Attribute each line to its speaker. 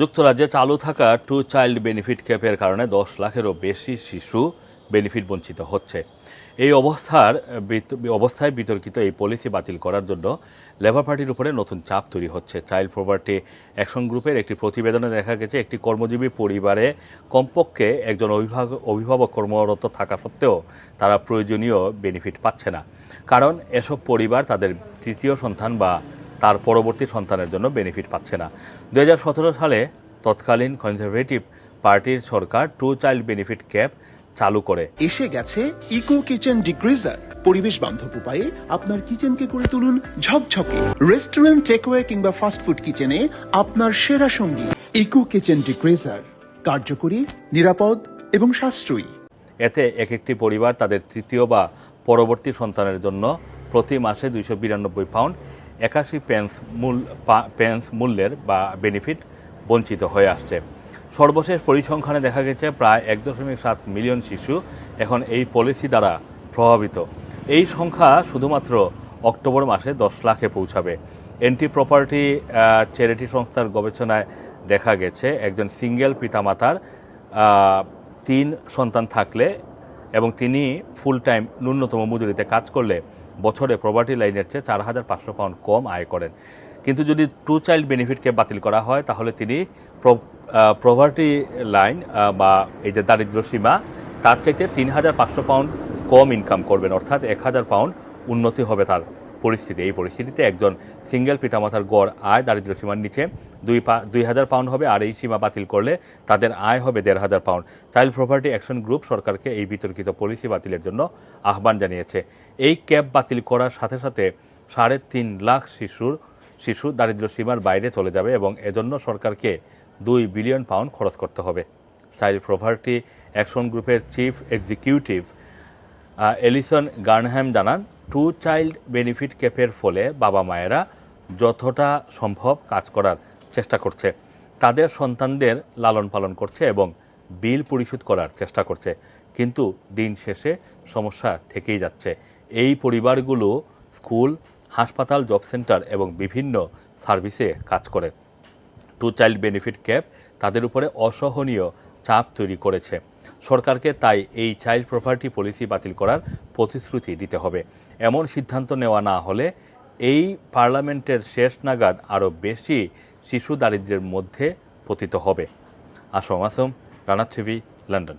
Speaker 1: যুক্তরাজ্যে চালু থাকা টু চাইল্ড বেনিফিট ক্যাপের কারণে দশ লাখেরও বেশি শিশু বেনিফিট বঞ্চিত হচ্ছে। এই অবস্থার অবস্থায় বিতর্কিত এই পলিসি বাতিল করার জন্য লেবার পার্টির উপরে নতুন চাপ তৈরি হচ্ছে। চাইল্ড প্রপার্টি অ্যাকশন গ্রুপের একটি প্রতিবেদনে দেখা গেছে, একটি কর্মজীবী পরিবারে কমপক্ষে একজন অভিভাবক অভিভাবক কর্মরত থাকা সত্ত্বেও তারা প্রয়োজনীয় বেনিফিট পাচ্ছে না। কারণ এসব পরিবার তাদের তৃতীয় সন্তান বা তার পরবর্তী সন্তানের জন্য বেনিফিট পাচ্ছে না। দুই হাজার সতেরো সালে তৎকালীন কনজারভেটিভ পার্টির সরকার টু চাইল্ড বেনিফিট ক্যাপ চালু করে।
Speaker 2: এসে গেছে ইকো কিচেন ডিগ্রিজার পরিবেশ বান্ধব উপায়ে আপনার কিচেনকে করে তুলুন ঝকঝকে। রেস্টুরেন্ট টেকওয়ে কিংবা ফাস্টফুড কিচেনে আপনার সেরা সঙ্গী ইকো কিচেন ডিগ্রিজার কার্যকরী নিরাপদ এবং সাশ্রয়ী।
Speaker 1: এতে এক একটি পরিবার তাদের তৃতীয় বা পরবর্তী সন্তানের জন্য প্রতি মাসে দুইশো বিরানব্বই পাউন্ড একাশি পেন্স মূল পেন্স মূল্যের বা বেনিফিট বঞ্চিত হয়ে আসছে। সর্বশেষ পরিসংখ্যানে দেখা গেছে প্রায় এক দশমিক সাত মিলিয়ন শিশু এখন এই পলিসি দ্বারা প্রভাবিত। এই সংখ্যা শুধুমাত্র অক্টোবর মাসে দশ লাখে পৌঁছাবে। এন্টি প্রপার্টি চ্যারিটি সংস্থার গবেষণায় দেখা গেছে একজন সিঙ্গেল পিতামাতার তিন সন্তান থাকলে এবং তিনি ফুল টাইম ন্যূনতম মজুরিতে কাজ করলে বছরে প্রভার্টি লাইনের চেয়ে চার হাজার পাঁচশো পাউন্ড কম আয় করেন। কিন্তু যদি টু চাইল্ড বেনিফিটকে বাতিল করা হয়, তাহলে তিনি প্রভার্টি লাইন বা এই যে দারিদ্র সীমা, তার চাইতে তিন হাজার পাঁচশো পাউন্ড কম ইনকাম করবেন। অর্থাৎ এক হাজার পাউন্ড উন্নতি হবে তার। পরিস্থিতি, এই পরিস্থিতিতে একজন সিঙ্গেল পিতামাতার গড় আয় দারিদ্র সীমার নিচে দুই পা, দুই হাজার পাউন্ড হবে আর এই সীমা বাতিল করলে তাদের আয় হবে দেড় হাজার pound. Child property action group সরকারকে এই বিতর্কিত পলিসি বাতিলের জন্য আহ্বান জানিয়েছে। এই ক্যাব বাতিল করার সাথে সাথে সাড়ে তিন লাখ শিশুর, শিশু দারিদ্র সীমার বাইরে চলে যাবে এবং এজন্য সরকারকে দুই বিলিয়ন পাউন্ড খরচ করতে হবে। চাইল্ড প্রপার্টি অ্যাকশন গ্রুপের চিফ এক্সিকিউটিভ এলিসন গার্নহ্যাম জানান, টু চাইল্ড বেনিফিট ক্যাপের ফলে বাবা মায়েরা যতটা সম্ভব কাজ করার চেষ্টা করছে। তাদের সন্তানদের লালন পালন করছে এবং বিল পরিশোধ করার চেষ্টা করছে। কিন্তু দিন শেষে সমস্যা থেকেই যাচ্ছে। এই পরিবারগুলো স্কুল, হাসপাতাল, জব সেন্টার এবং বিভিন্ন সার্ভিসে কাজ করে। টু চাইল্ড বেনিফিট ক্যাপ তাদের উপরে অসহনীয় চাপ তৈরি করেছে। সরকারকে তাই এই চাইল্ড প্রপার্টি পলিসি বাতিল করার প্রতিশ্রুতি দিতে হবে। এমন সিদ্ধান্ত নেওয়া না হলে এই পার্লামেন্টের শেষ নাগাদ আরও বেশি শিশু দারিদ্রের মধ্যে পতিত হবে। Assam Assam, Rana TV, London.